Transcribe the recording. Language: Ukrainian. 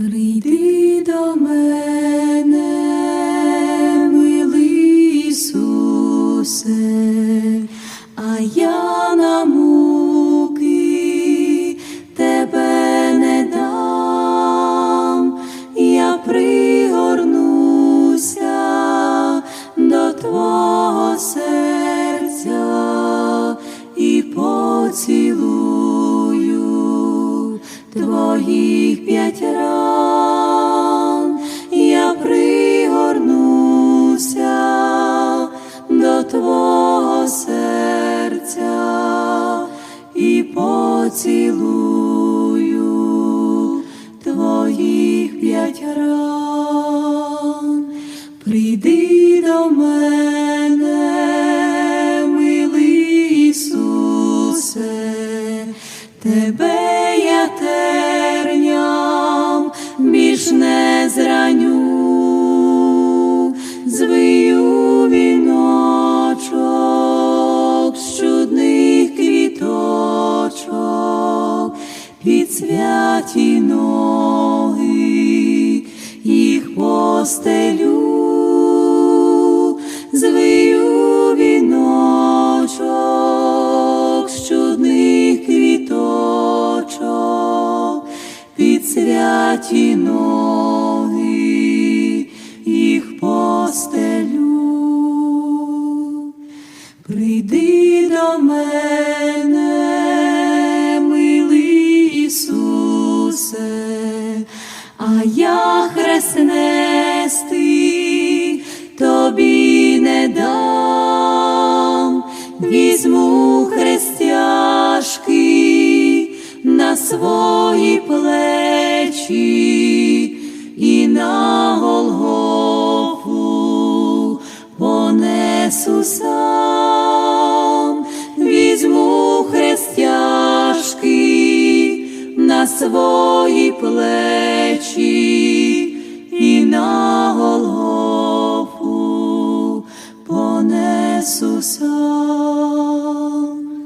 Прийди до мене, милий Ісусе, а я на муки тебе не дам, я пригорнуся до Твого серця і поцілую твоїх п'ять ран, Твого серця і поцілую твоїх п'ять ран. Прийди до мене, милий Ісусе, тебе під святі ноги їх постелю, звию віночок з чудних квіточок, під святі ноги а я хрест нести тобі не дам, візьму хрестяшки на свої плечі і на Голгофу понесу свої плечі і на голову понесуся.